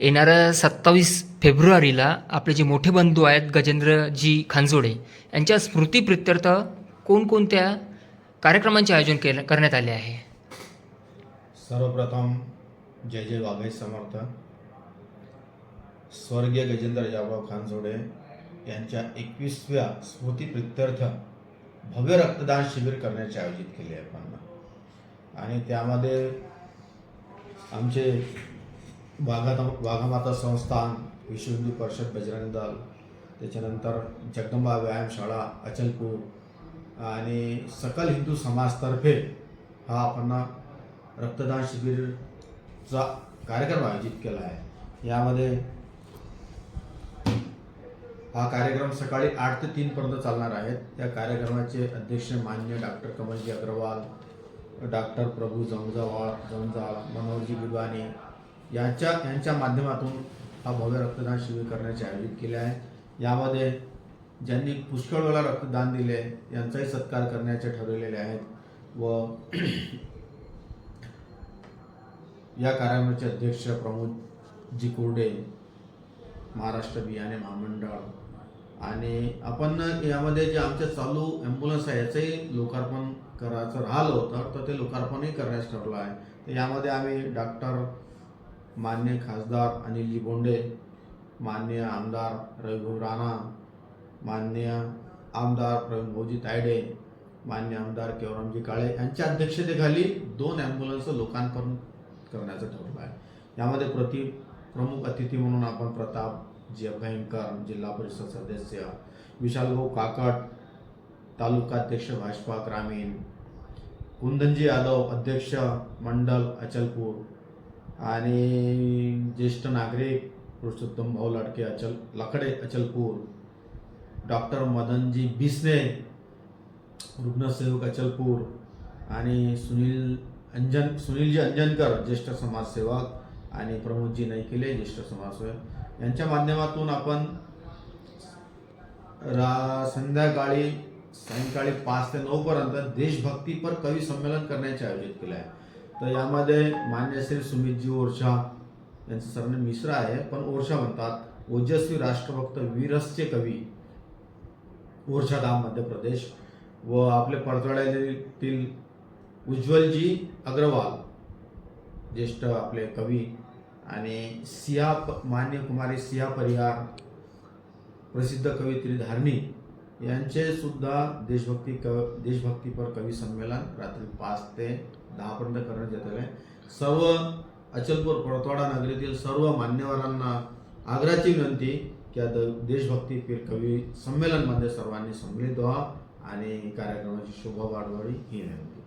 येणाऱ्या सत्तावीस फेब्रुवारीला आपले जे मोठे बंधू आहेत गजेंद्रजी खांजोडे यांच्या स्मृतीप्रित्यर्थ कोणकोणत्या कार्यक्रमांचे आयोजन केलं करण्यात आले आहे? सर्वप्रथम जय जय वाघाई समर्थ. स्वर्गीय गजेंद्र यादव खानजोडे यांच्या एकवीसव्या स्मृतीप्रित्यर्थ भव्य रक्तदान शिबिर करण्याचे आयोजित केले आहे आपण. आणि त्यामध्ये आमचे वाघा वाघामाता संस्थान विश्व हिंदू परिषद बजरंग दल त्याच्यानंतर जगदंबा व्यायामशाळा अचलपूर आणि सकल हिंदू समाजतर्फे हा आपण रक्तदान शिबिरचा कार्यक्रम आयोजित केला आहे. यामध्ये हा कार्यक्रम सकाळी आठ ते तीनपर्यंत चालणार आहेत त्या कार्यक्रमाचे अध्यक्ष मान्य डॉक्टर कमलजी अग्रवाल डॉक्टर प्रभू जमजावाळ जमजाळ मनोहरजी बिबानी याच्या यांच्या माध्यमातून हा भव्य रक्तदान शिबिर करण्याचे आयोजित केले आहे. यामध्ये ज्यांनी पुष्कळ वेळा रक्तदान दिले यांचाही सत्कार करण्याचे ठरवलेले आहेत व या कार्यक्रमाचे अध्यक्ष प्रमोद जी कुर्डे महाराष्ट्र बियाणे महामंडळ आणि आपण यामध्ये जे आमचे चालू ॲम्ब्युलन्स आहे याचंही लोकार्पण करायचं राहिलं होतं तर ते लोकार्पणही करण्यास ठरलं आहे. तर यामध्ये आम्ही डॉक्टर मान्य खासदार अनिलजी बोंडे मान्य आमदार रविभाऊ राणा मान्य आमदार प्रवीण भाऊजी तायडे मान्य आमदार केवरामजी काळे यांच्या अध्यक्षतेखाली दोन ॲम्ब्युलन्स लोकांपर्यंत करण्याचं ठरलं आहे. यामध्ये प्रति प्रमुख अतिथी म्हणून आपण प्रताप जी अभयंकर जिल्हा परिषद सदस्य विशालभाऊ काकट तालुका अध्यक्ष भाजपा ग्रामीण कुंदनजी यादव अध्यक्ष मंडल अचलपूर आणि ज्येष्ठ नागरिक पुरुषोत्तम भाऊ लडके अचल लखडे अचलपूर डॉक्टर मदनजी बिसने रुग्णसेवक अचलपूर आणि सुनील अंजन सुनीलजी अंजनकर ज्येष्ठ समाजसेवक आणि प्रमोदजी नैकिले ज्येष्ठ समाजसेवक. यांच्या माध्यमातून आपण रा संध्याकाळी सायंकाळी पाच ते नऊपर्यंत देशभक्तीपर कवी संमेलन करण्याचे आयोजित केले आहे. तर यामध्ये मान्य श्री सुमितजी ओरछा यांचं सरनेम मिश्रा आहे पण ओरछा म्हणतात. ओजस्वी राष्ट्रभक्त वीरसचे कवी ओरछा धाम मध्य प्रदेश. व आपले पडतळ्यातील उज्ज्वलजी अग्रवाल ज्येष्ठ आपले कवी आणि सिया प- मान्य कुमारी सिया परिहार प्रसिद्ध कवित्री धारणी यांचे सुद्धा देशभक्ती कव देशभक्तीपर कवी संमेलन रात्री पाच ते दहापर्यंत करण्यात येत आहे. सर्व अचलपूर परतवाडा नगरीतील सर्व मान्यवरांना आग्रहाची विनंती की आता द- देशभक्तीपर कवी संमेलनमध्ये सर्वांनी सम्मिलित व्हा आणि कार्यक्रमाची शोभा वाढवावी ही विनंती.